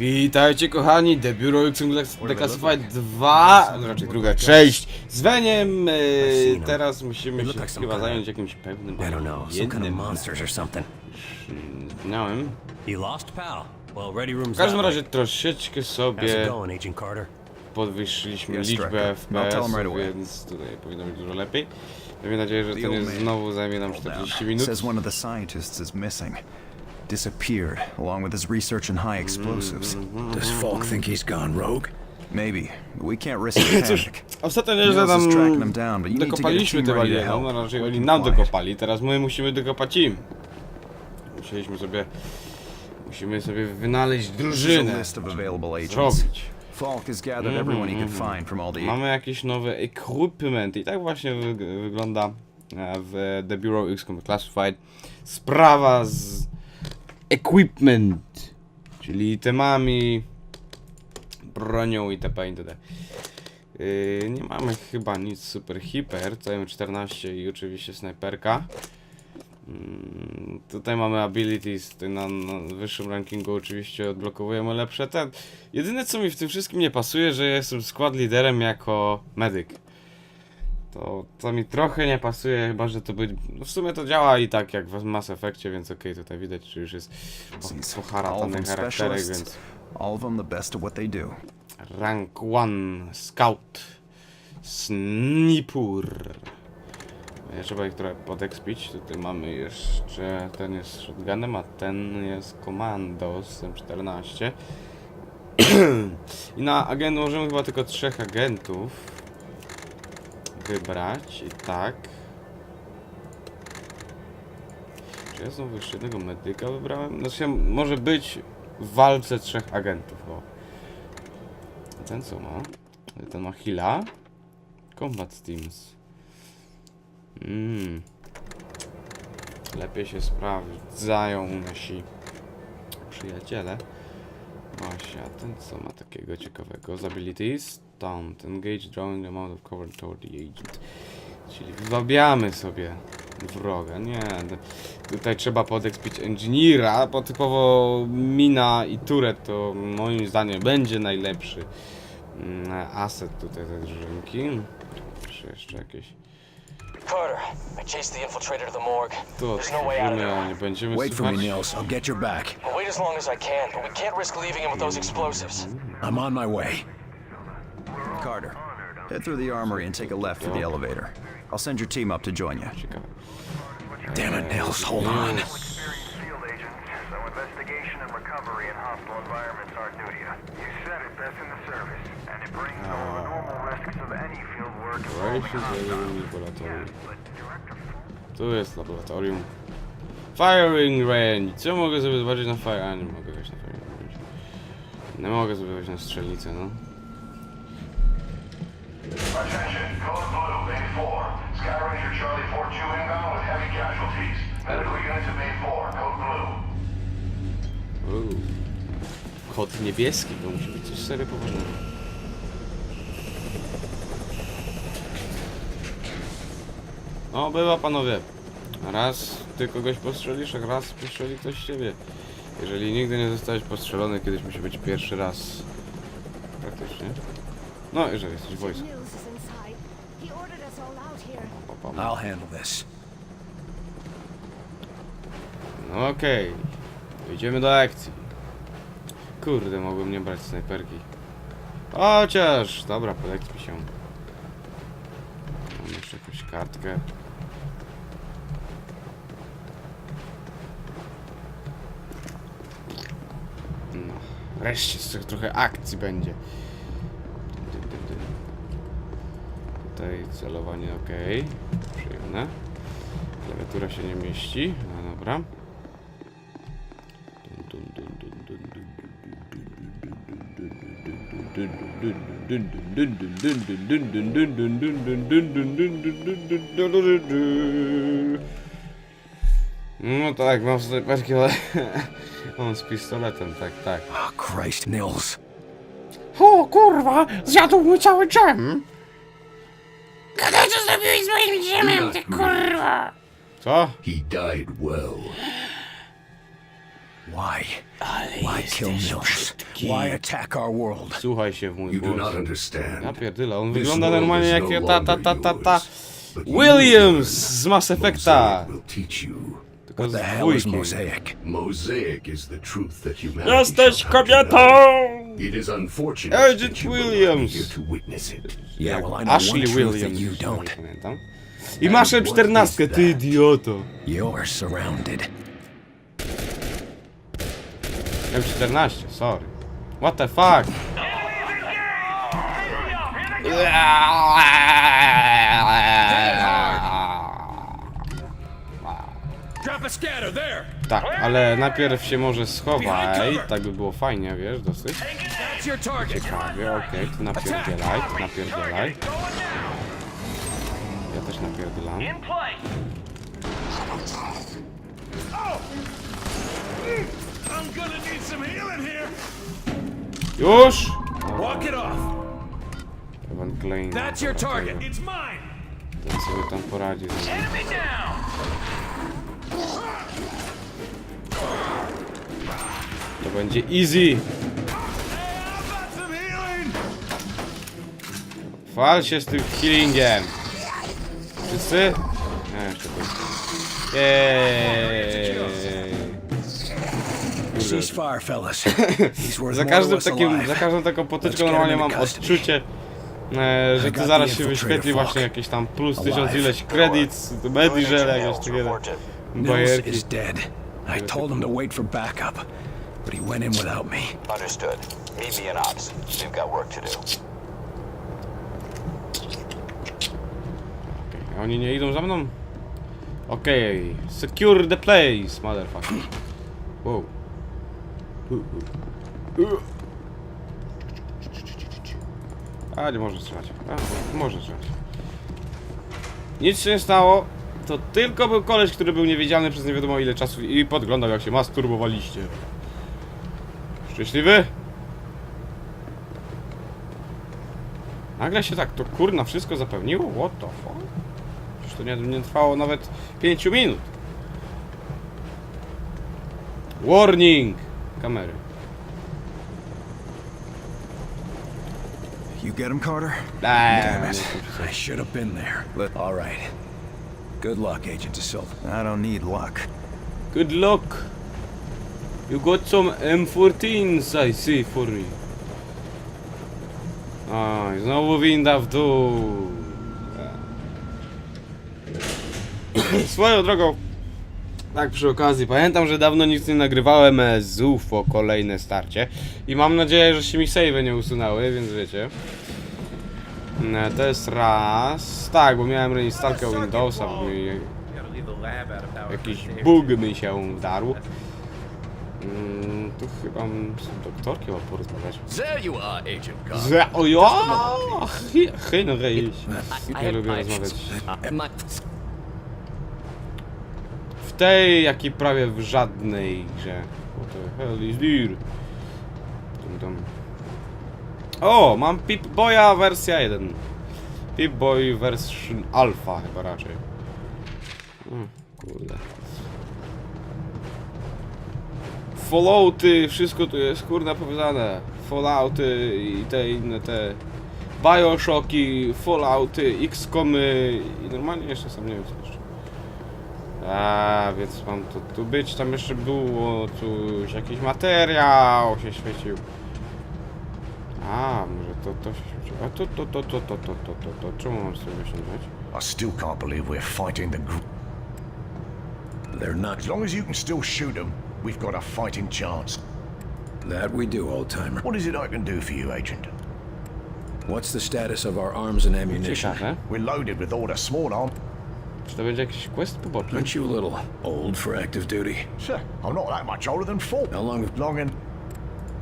Witajcie kochani, The Bureau X Declassified 2, no raczej druga część z Weniem. E, teraz musimy się chyba zająć jakimś pewnym I don't know, some kind of jednym monsters or something. Zapomniałem. You lost, pal? Well, ready room's W każdym razie troszeczkę How's it sobie going, Agent Carter? podwyższyliśmy liczbę FPS, więc tutaj powinno być dużo lepiej. Miejmy nadzieję, że to nie znowu zajmie nam 40 minut. Disappeared, along with his research in high explosives. Does Falk think he's gone rogue? Maybe, but we can't risk a Cóż, panic. ostatnio nieźle Mills tam is tracking them down, but you need to get a dokopaliśmy team te ready to baliery, help. no raczej oni nam dokopali, teraz my musimy dokopać im. Musieliśmy sobie, musimy sobie wynaleźć a drużynę, list of available agents. zrobić. Falk has gathered everyone he could find from all the Mamy jakiś nowy equipment i tak właśnie wy wygląda e, w The Bureau X Classified sprawa z equipment, czyli temami, bronią itp. itd. Yy, nie mamy chyba nic super hiper, całym 14 i oczywiście snajperka. Mm, Tutaj mamy abilities, na, na wyższym rankingu oczywiście odblokowujemy lepsze ten. Jedyne co mi w tym wszystkim nie pasuje, że jestem skład liderem jako medyk. To, to mi trochę nie pasuje, chyba że to być. No w sumie to działa i tak jak w Mass Effectie, więc okej, tutaj widać, że już jest poharatany charakterek, więc. all of them the best at what they do. Rank 1 Scout Snipur. E, Trzeba ich trochę podekspić. Tutaj mamy jeszcze. Ten jest shotgunem, a ten jest Commandos M14. I na agent możemy chyba tylko trzech agentów wybrać. I tak. Czy ja znowu jeszcze jednego medyka wybrałem? Znaczy, może być w walce trzech agentów. O. Ten co ma? Ten ma heala. Combat Teams. Mm. Lepiej się sprawdzają nasi przyjaciele. Właśnie, a ten co ma takiego ciekawego? Z abilities? Stunt. Engage drawing amount of cover toward the agent. Czyli wywabiamy sobie wroga. Nie, tutaj trzeba podekspić engineera, bo typowo mina i turret to moim zdaniem będzie najlepszy mm, asset tutaj tej drużynki. Czy jeszcze jakieś... Carter, I chased the infiltrator to the morgue. Tu There's no way out of there. a nie będziemy Wait for me. Nils. I'll get your back. I'll wait as long as I can, but we can't risk leaving him with those explosives. I'm on my way. Carter, head through the armory and take a left for the elevator. I'll send your team up to join you. Ciekawe. Damn it, Nils. Hold on. experienced field agents, so investigation and recovery in hostile environments aren't new to you. You said it best in the service, and it brings all the normal risks of any field work involving Operations hostiles. Laboratorium. But Director Falk Tu jest laboratorium. Firing range. Co mogę sobie zobaczyć na fire? A nie mogę wejść na firing range. Nie mogę sobie wejść na strzelnicę, no. Attention, Code Blue, Main 4. Sky Ranger Charlie 4-2 inbound with heavy casualties. Medical units at Main 4, Code Blue. Uuu. Kod niebieski, to musi być coś serio poważnego. No, bywa panowie. Raz ty kogoś postrzelisz, a raz postrzeli ktoś ciebie. Jeżeli nigdy nie zostałeś postrzelony, kiedyś musi być pierwszy raz. Praktycznie. No, jeżeli jesteś w. pa. I'll handle this. No okej. Idziemy do akcji. Kurde, mogłem nie brać snajperki. Chociaż, dobra, poleć mi się. Mam jeszcze jakąś kartkę. No, wreszcie z trochę akcji będzie. Tutaj celowanie ok. Przyjemne. Klawiatura się nie mieści. No dobra. No tak, mam snajperki, ale on z pistoletem, tak, tak. Oh, Christ, Nils. O kurwa, zjadł mój cały dżem! Zrobiłeś z moim dżemem, ty kurwa! Co? He died well. Why? Why kill Mills? Why attack our world? Słuchaj się w mój You do głos. not understand. Ja pierdolę, on This wygląda normalnie is jak no ta ta ta ta ta Williams will z Mass Effecta. Z The hell is. Mosaic? Mosaic is the truth that humanity Jesteś shall come to kobietą! know. It is unfortunate Agent that you will not be Williams. here to witness it. Yeah, well, I know Ashley one truth that Williams. you don't. Pamiętam. I masz M14, ty idioto. You're surrounded. M14, sorry. What the fuck? Tak, ale najpierw się może schowaj, tak by było fajnie, wiesz, dosyć. Ciekawie, okej, okay, ty napierdzielaj, ty napierdzielaj. Ja też napierdzielam. Już! Evan Klein. Ten sobie tam poradził. To będzie easy. Fal się z tym healingiem. Wszyscy? Nie, jeszcze tu. Za każdym takim, za każdą taką potyczką normalnie mam odczucie, e, że tu zaraz się wyświetli właśnie jakieś tam plus tysiąc ileś kredyt, medii, że jakieś takiego. Bajerki. is dead. I told him to wait for backup, but he went in without me. Understood. Meet me in ops. We've got work to do. Okej, Oni nie idą za mną? Okej, secure the place, motherfucker. Wow. A, nie może strzelać. A, może strzelać. Nic się nie stało. To tylko był koleś, który był niewidzialny przez nie wiadomo ile czasu i podglądał jak się masturbowaliście. Szczęśliwy? Nagle się tak to kurna wszystko zapełniło? What the fuck? Przecież to nie, nie trwało nawet 5 minut. Warning! Kamery. You get him, Carter? Damn Damn it. I should have been there. All right. Good luck, Agent Silva. I don't need luck. Good luck. You got some M14s I see for me. Oj, znowu winda w dół. Swoją drogą. Tak przy okazji, pamiętam, że dawno nic nie nagrywałem e, z UFO kolejne starcie i mam nadzieję, że się mi save nie usunęły, więc wiecie. E, To jest raz. Tak, bo miałem reinstalkę Windowsa, bo mi jakiś bug mi się wdarł. Mm, tu chyba z doktorkiem mam porozmawiać. Ze- O ja! Henry! Nie lubię rozmawiać. W tej, jak i prawie w żadnej grze. What the hell is there? Dum dum. O, mam Pip-Boya wersja 1. Pip-Boy version alpha chyba raczej. Mm, kurde. Fallouty, wszystko tu jest kurna powiedziane. Fallouty i te inne te Bioshocki, Fallouty, XCOMy i normalnie jeszcze sam nie wiem co jeszcze. A, więc mam to tu być, tam jeszcze było coś, jakiś materiał się świecił. A, może to, to się świeciło. A to, to, to, to, to, to, to, to, to, czemu mam sobie osiągnąć? I still can't believe we're fighting the gr- They're not. As long as you can still shoot them, we've got a fighting chance. That we do, old timer. What is it I can do for you, Agent? What's the status of our arms and ammunition? Ciekawe. We're loaded with all the small arm. Czy to będzie jakiś quest poboczny? Aren't you a little old for active duty? Sure, I'm not that much older than four. How long? Long and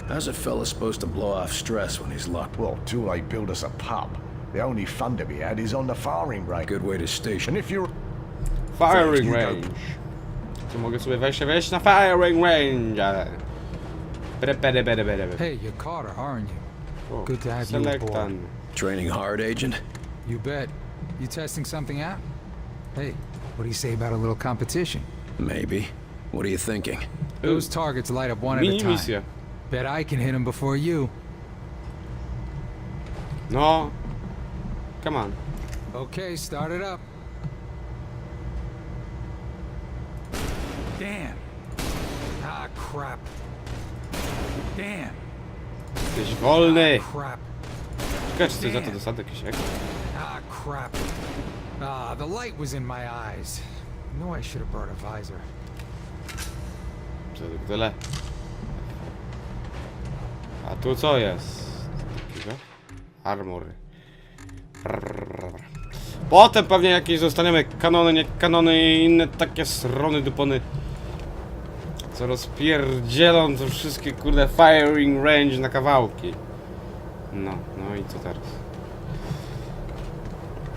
How's a fella supposed to blow off stress when he's locked? well, till they build us a pub. The only fun to be had is on the firing range. Good way to station. And if you're Firing You go. range. Tu mogę sobie wejść, wejść na firing range, ale... Bere, bere, bere, bere. Hey, you're Carter, aren't you? O, good to have you aboard. Selektan. Training hard, Agent? You bet. You testing something out? Hey, what do you say about a little competition? Maybe. What are you thinking? Those targets light up one at a Mini time. Misja. Bet I can hit him before you. No. Come on. Okay, start it up. Damn. Ah, crap. Damn. Jesteś wolny. Crap. Czekaj, czy coś za to dostanę jakiś ekstra. Ah, crap. Ah, the light was in my eyes. No, I should have brought a visor. Co to tyle? A tu co jest? Takiego? Armory. Potem pewnie jakieś zostaniemy kanony, nie kanony i inne takie srony dupony. Co rozpierdzielą to wszystkie kurde firing range na kawałki. No, no i co teraz?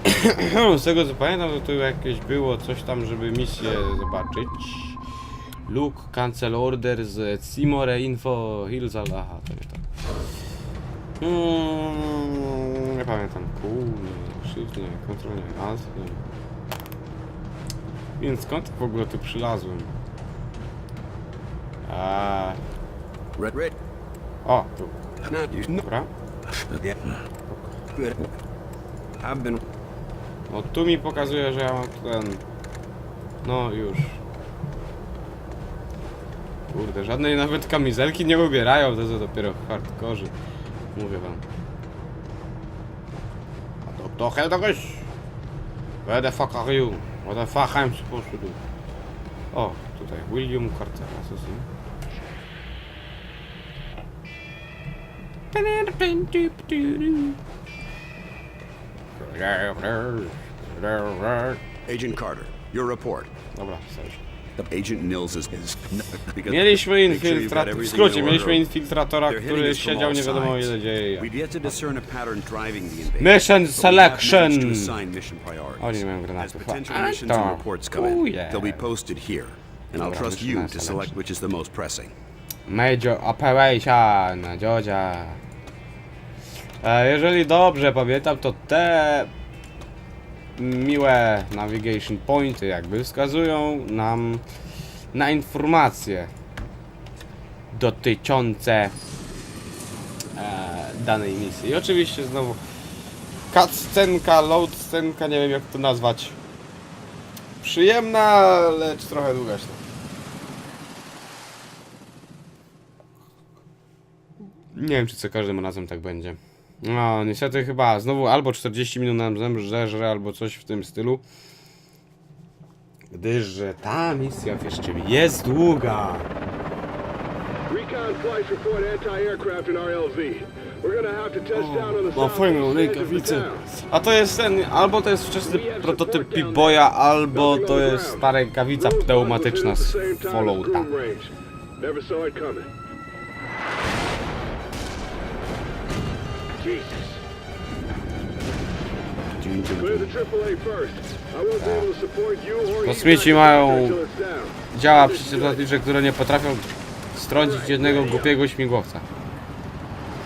Z tego co pamiętam, to tu jakieś było coś tam, żeby misję zobaczyć. Luke, cancel order z Simore Info Hills, ale aha, to nie to. Hmm, nie pamiętam. Nie, Shift, nie, Control, nie, Alt, nie. Więc skąd w ogóle tu przylazłem? A, Red, red. o, tu. Dobra. No tu mi pokazuje, że ja mam ten... No już. Kurde, żadnej nawet kamizelki nie ubierają, to są dopiero hardkorzy. Mówię wam. A to kto Heldogoś? Where the fuck are you? What the fuck I'm supposed to do? O, tutaj William Carter, assassin. Agent Carter, your report. Dobra, sorry. Agent Nils is... is because Mieliśmy infiltratora, w skrócie, mieliśmy infiltratora, który siedział nie wiadomo ile dzieje. Mission selection! O, nie miałem and to. And I'll trust you to select selection. which is the most pressing. Major Operation, Dziodzia. E, jeżeli dobrze pamiętam, to te miłe navigation pointy jakby wskazują nam na informacje dotyczące e, danej misji. I oczywiście znowu cutscenka, load scenka, nie wiem jak to nazwać. Przyjemna, lecz trochę długaśna. Nie wiem, czy co każdym razem tak będzie. No, niestety chyba znowu albo 40 minut nam zemrze, albo coś w tym stylu. Gdyż że ta misja jeszcze jest długa. Recon flights report anti-aircraft in RLZ. We're gonna have to touch down on the Ma south fajną rękawicę. the town. A to jest ten, albo to jest wczesny prototyp P-Boya, albo to jest ta rękawica pneumatyczna z Fallouta. Never saw it coming. Jesus. Clear the AAA first. I won't be able to support you or Kosmici mają działa przeciwlotnicze, które nie potrafią strącić jednego głupiego śmigłowca.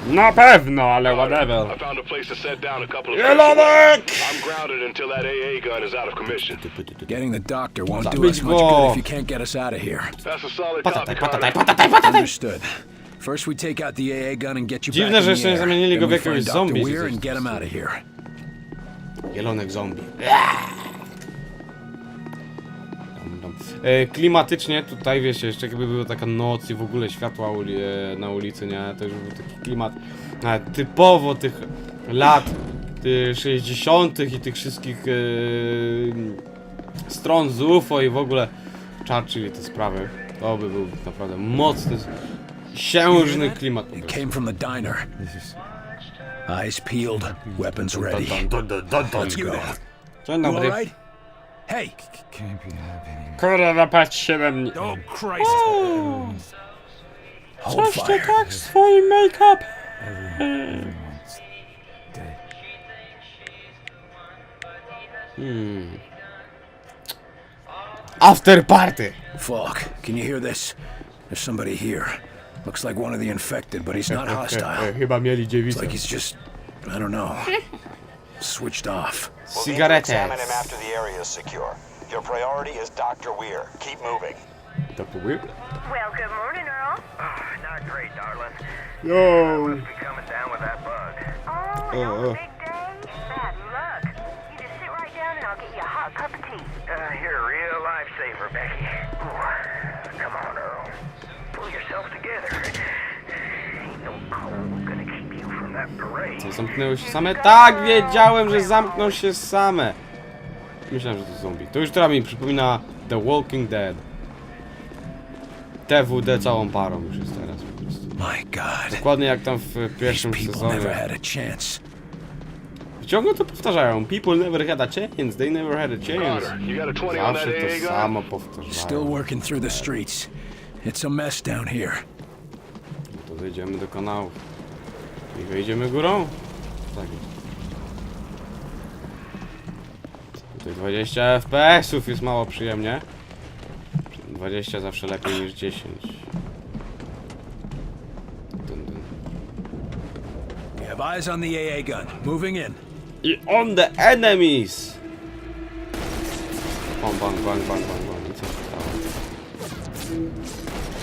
Na pewno, ale whatever. I found a place to set down a couple of Jelonek! I'm grounded until that AA gun is out of commission. Getting the doctor won't do us much go. good if you can't get us out of here. That's a solid Patataj, copy, patataj, patataj, patataj! Understood. First we take out the AA gun and get you Dziwne, back że in jeszcze nie air. zamienili go Then w we jakiegoś find zombie czy Weir coś and get him out of here. Jelonek zombie. E, klimatycznie tutaj wiecie, jeszcze jakby była taka noc i w ogóle światła uli e, na ulicy, nie? To już był taki klimat e, typowo tych lat tych 60. i tych wszystkich e, stron z UFO i w w Churchill i te sprawy. To by był naprawdę mocny, księżny klimat. po It came from the diner. Eyes peeled, weapons ready. Let's go. Dzień You dobry. Hey! Can't be happening. Kurwa, patrzcie na mnie. Oh, Christ! Hold Coś ty fire. tak swoim make-up. Hmm. After party. Fuck. Can you hear this? There's somebody here. Looks like one of the infected, but he's not hostile. Eh, Chyba mieli It's like he's just, I don't know, switched off. We'll need to Cigarettes. examine him after the area is secure. Your priority is Dr. Weir. Keep moving. Dr. Weir? Well, good morning, Earl. Ah, not great, darling. Yo! Must be coming down with that bug. Oh, Oh, no oh. Co, zamknęły się same? Tak, wiedziałem, że zamkną się same. Myślałem, że to zombie. To już teraz mi przypomina The Walking Dead. TWD całą parą już jest teraz po prostu. My God. Dokładnie jak tam w pierwszym sezonie. Ciągle to powtarzają. People never had a chance, they never had a chance. Carter, you got a 20 on that Zawsze to samo Still powtarzają. working through the streets. It's a mess down here. To zejdziemy do kanału. I wejdziemy górą? Tak jest. Tutaj 20 FPS-ów jest mało przyjemnie. 20 zawsze lepiej niż 10. Dun, dun. We have eyes on the AA gun. Moving in. I on the enemies! Bang, bang, bang, bang, bang, bang. I co się stało?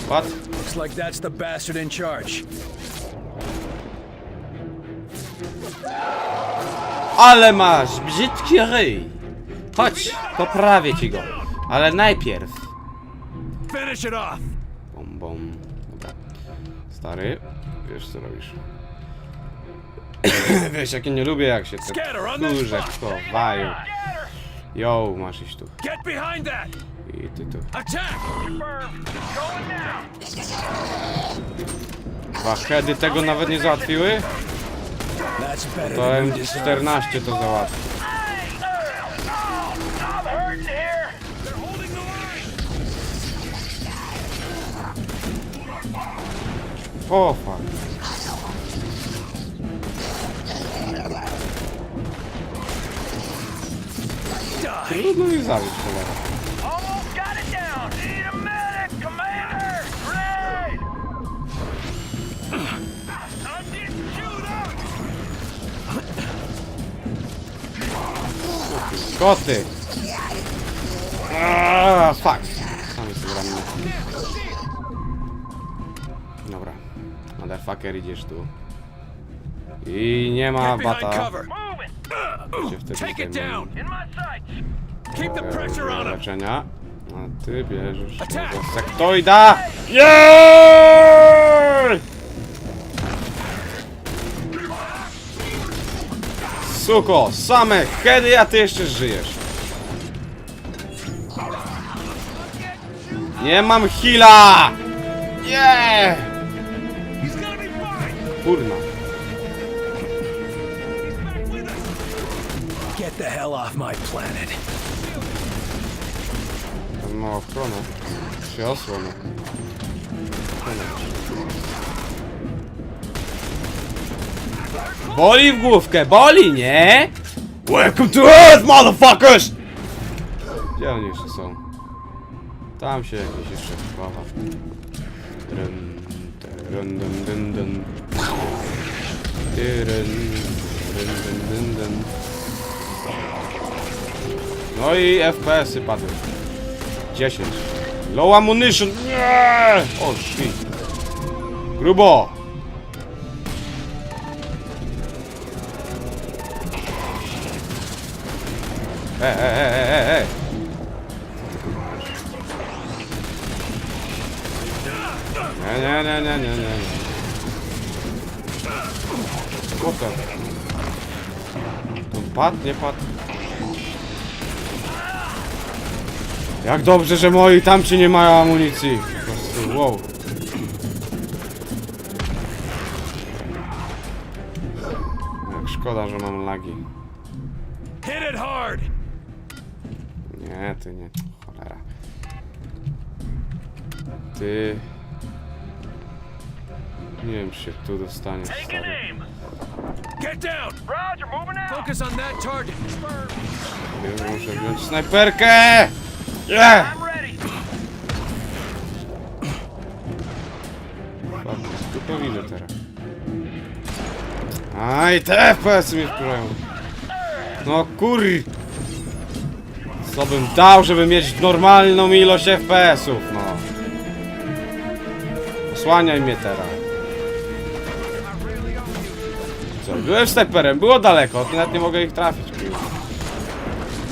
What? Looks like that's the bastard in charge. Ale masz brzydki ryj! Chodź, poprawię ci go. Ale najpierw. Finish it off. Bom, bom. Dobra. Stary, wiesz co robisz. wiesz, jakie nie lubię, jak się te kurze chowają. Yo, masz iść tu. I ty tu. Heady tego nawet nie załatwiły? To deserve. M14 to załatwi. O, fuck. Trudno ich zabić, cholera. Koty! Aaaa, fuck! Sobie gramy. Dobra. Motherfucker, idziesz tu. I nie ma bata. Się wtedy Take it zdejmuje. down. In my sights. Keep the pressure on him. leczenia. A ty bierzesz tego sektoida! Jeeeeej! Suko, same heady, a ty jeszcze żyjesz. Nie mam heala! Nie! Kurna. Get the hell off my planet. Ma ochronę. Czy osłonę. Boli w główkę, boli, nie? Welcome to Earth, motherfuckers! Gdzie oni jeszcze są? Tam się jakiś jeszcze dun. No i FPS-y padły. 10. Low ammunition. Nie! O shit. Grubo. E, e, e, e, e. Nie, nie, nie, nie, nie, nie. Potem. To padł, nie padł. Jak dobrze, że moi tamci nie mają amunicji. Po prostu, wow. Jak szkoda, że mam lagi. Hit it hard. Nie, ty nie. Cholera. Ty... Nie wiem, czy się tu dostanie, stary. Get down. Roger, moving out. Focus on that target. Wiem, że muszę wziąć snajperkę! Yeah! Tu to widzę teraz. Aj, te FPS-y mnie wkurzają. No kur... Co bym dał, żeby mieć normalną ilość FPS-ów, no. Zasłaniaj mnie teraz. Co, byłem snajperem, było daleko, nawet nie mogę ich trafić, kurwa.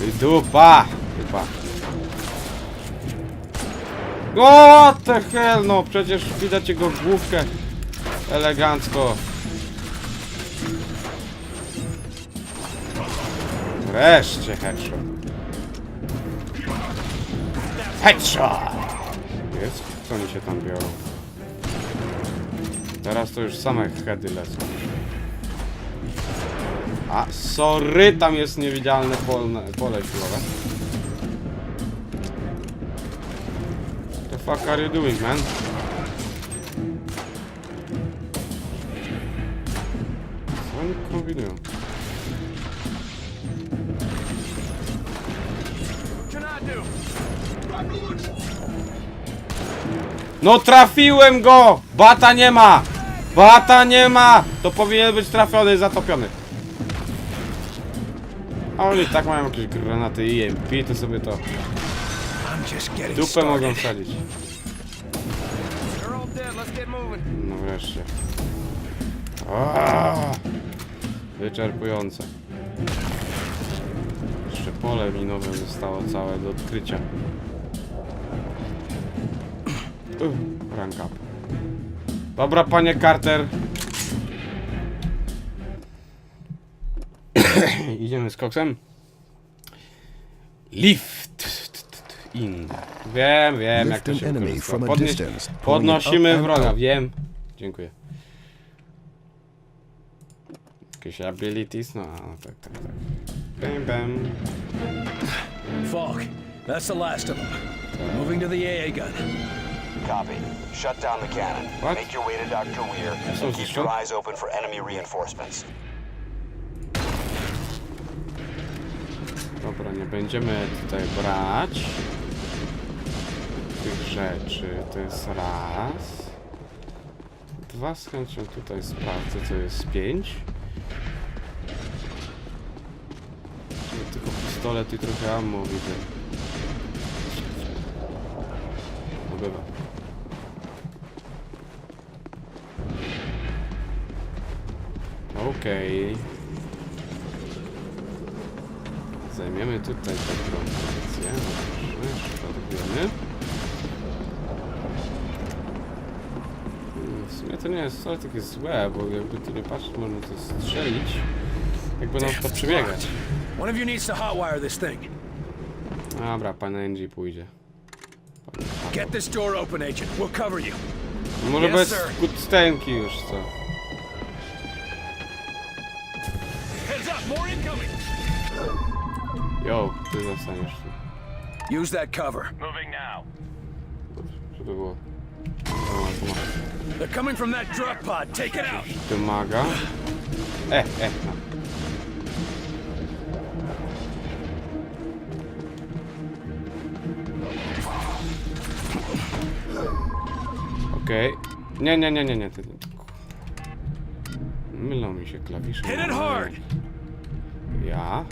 I dupa! Dupa. O, the hell, no przecież widać jego główkę elegancko. Wreszcie headshot. Headshot! Jest? Co oni się tam biorą? Teraz to już same heady lecą. A, sorry, tam jest niewidzialne pole, pole siłowe. The fuck are you doing, man? No trafiłem go! Bata nie ma! Bata nie ma! To powinien być trafiony zatopiony. A oni tak mają jakieś granaty i EMP, to sobie to dupę mogą wsadzić. No wreszcie. Aaaa! Wyczerpujące. Jeszcze pole minowe zostało całe do odkrycia. Uff, rank up. Dobra, panie Carter. Idziemy z koksem. Lift in. Wiem, wiem, jak Lift to an się enemy korzysta. from a Podnieś, podnosimy wroga, wiem. Dziękuję. Jakieś abilities? No, tak, tak, tak. Bam, bam. Falk, that's the last of them. Moving to the AA gun. Copy. Shut down the cannon. What? Make your way to Dr. Weir So and keep your eyes open for enemy reinforcements. Dobra, nie będziemy tutaj brać tych rzeczy. To jest raz. Dwa z chęcią tutaj sprawdzę, co jest pięć. Tylko pistolet i trochę ammo widzę. No bywa. Okej. Zajmiemy tutaj taką pozycję. Dobrze, szkodujemy. W sumie to nie jest wcale takie złe, bo jakby tu nie patrzeć, można to strzelić. Jakby nam to przebiegać. One of you needs to hotwire this thing. Dobra, pan NG pójdzie. Get this door open, agent. We'll cover you. Może bez kutstenki już, co? Jo, ty zostaniesz tu. Use that cover. Moving now. Co to było? O, tu ma- They're coming from that drug pod. Take it out. Wymaga. E, e. Okej. Nie, nie, nie, nie, nie. Ty... Mylą mi się klawisze. Hit it hard. Ja.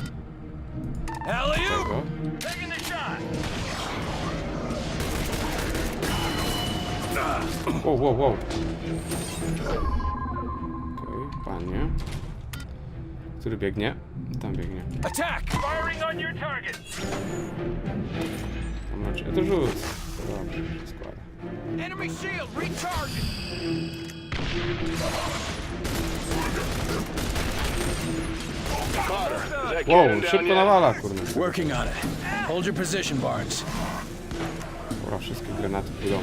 Tego. Wow, wow, wow. Okej, panie. Który biegnie? Tam biegnie. Attack. Firing on your target. Tam znaczy, ja to rzucę. Dobrze, się składa. Enemy shield recharging. Wow, szybko nawala, kurde. Working on it. Hold your position, Barnes. Dobra, wszystkie granaty pójdą.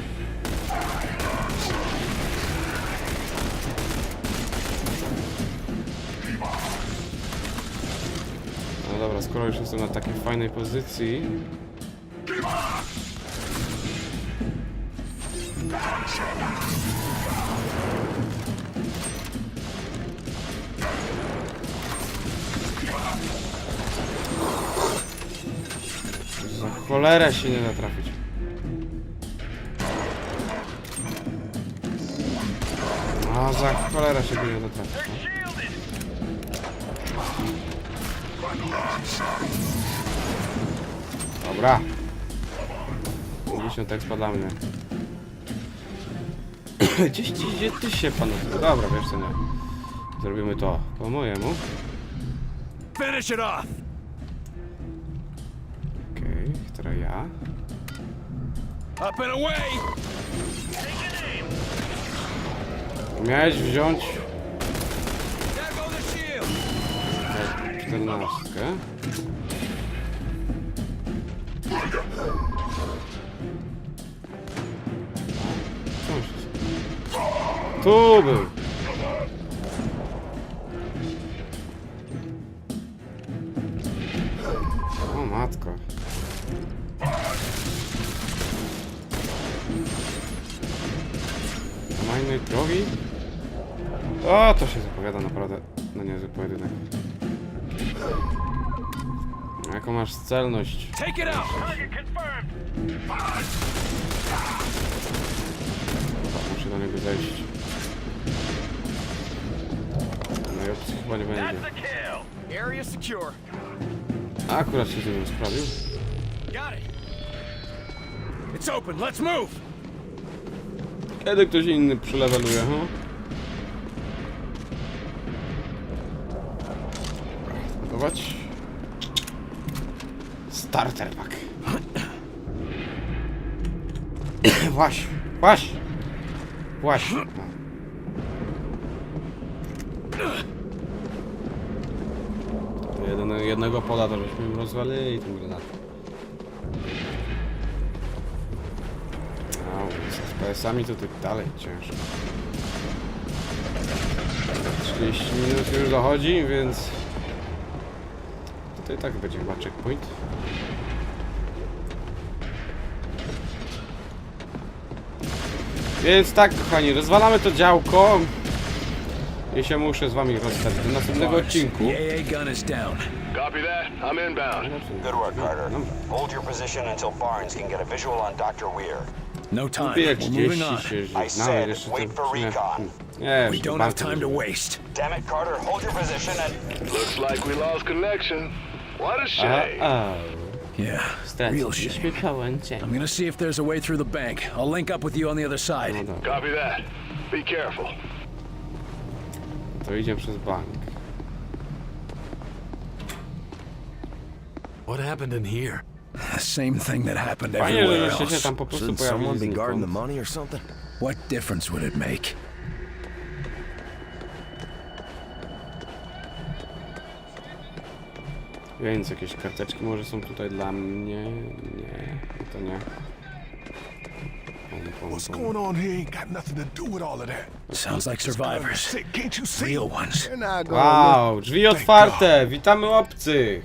No dobra, skoro już jestem na takiej fajnej pozycji... cholerę się nie da trafić. A za cholera się nie da trafić. No. Dobra. 50 tak spada mnie. Gdzieś, gdzie ty się pan... Dobra, wiesz co, nie. Zrobimy to po mojemu. Finish it off! Teraz ja. Up and away! Miałeś wziąć There go the shield! czternastkę. Tu był. Zapowiada naprawdę na niezły pojedynek. Jaką masz celność? Take it out! Muszę do niego zejść. No i opcji chyba nie będzie. Area secure. A, akurat się z nim sprawił. Got it. It's open. Let's move. Kiedy ktoś inny przyleweluje, huh? Gotować. Starter pack. Właś, właś. Właś. No. To jedyne, jednego pola to żeśmy im rozwalili tym granatem. Au, z FPS-ami to tak dalej ciężko. 30 minut już dochodzi, więc... To i tak będzie chyba checkpoint. Więc tak, kochani, rozwalamy to działko. I się muszę z wami rozstać do następnego odcinku. The AA gun is down. Copy that. I'm inbound. Good work, Carter. Hold your position until Barnes can get a visual on Dr. Weir. No time. We're moving 30 on. się I said, wait for recon. Nie, We don't have time to waste. Damn it, Carter. Hold your position and... Looks like we lost connection. What a A, shame. a, Yeah. Real shame. straciliśmy połączenie. I'm gonna see if there's a way through the bank. I'll link up with you on the other side. No dobra, Copy that. Be careful. to idzie przez bank. What happened in here? The same thing that happened everywhere że żeście się else. tam Shouldn't someone be guarding the money or something? What difference would it make? Więc jakieś karteczki może są tutaj dla mnie? Nie, to nie. What's going on here ain't got nothing to do with all of that. Sounds like survivors. Can't you see? Real ones. Wow, drzwi otwarte! Witamy obcych!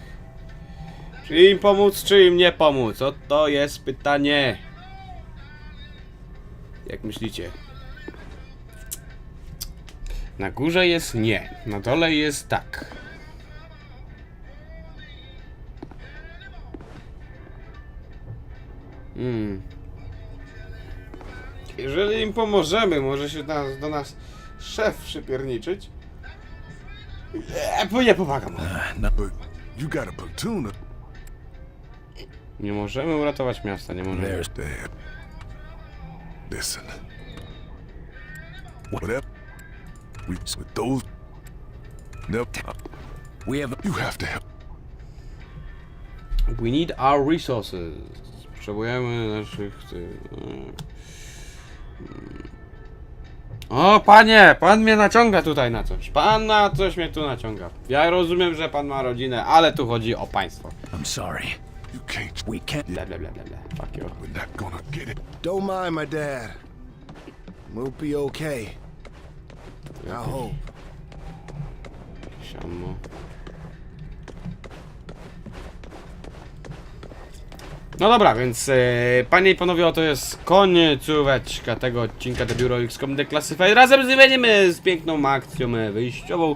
Czy im pomóc, czy im nie pomóc? Oto jest pytanie. Jak myślicie? Na górze jest nie, na dole jest tak. Hmm. Jeżeli im pomożemy, może się nas, do nas szef przypierniczyć. Nie, nie pomagam. But you got a platoon of Nie możemy uratować miasta, nie możemy. There's Dad. Listen. Whatever. We with those. No, we have you have to help. We need our resources. Potrzebujemy naszych... Ty... mm. O, panie! Pan mnie naciąga tutaj na coś. Pan na coś mnie tu naciąga. Ja rozumiem, że pan ma rodzinę, ale tu chodzi o państwo. I'm sorry. You can't. We can't. Bla bla bla bla bla. Fuck you. We're not gonna get it. Don't mind my dad. We'll be okay. I hope. Siamo. No dobra, więc e, panie i panowie, oto jest końcóweczka tego odcinka The Bureau XCOM Declassified. Razem z z piękną akcją e, wyjściową.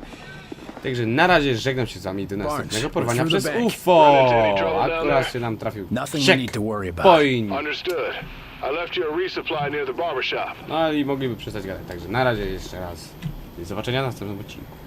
Także na razie żegnam się z wami do następnego porwania przez. UFO. Akurat się nam trafił Nothing we need to worry about. Point. Understood. I left you a resupply near the barber shop. No i mogliby przestać gadać. Także na razie jeszcze raz. Do zobaczenia w następnym odcinku.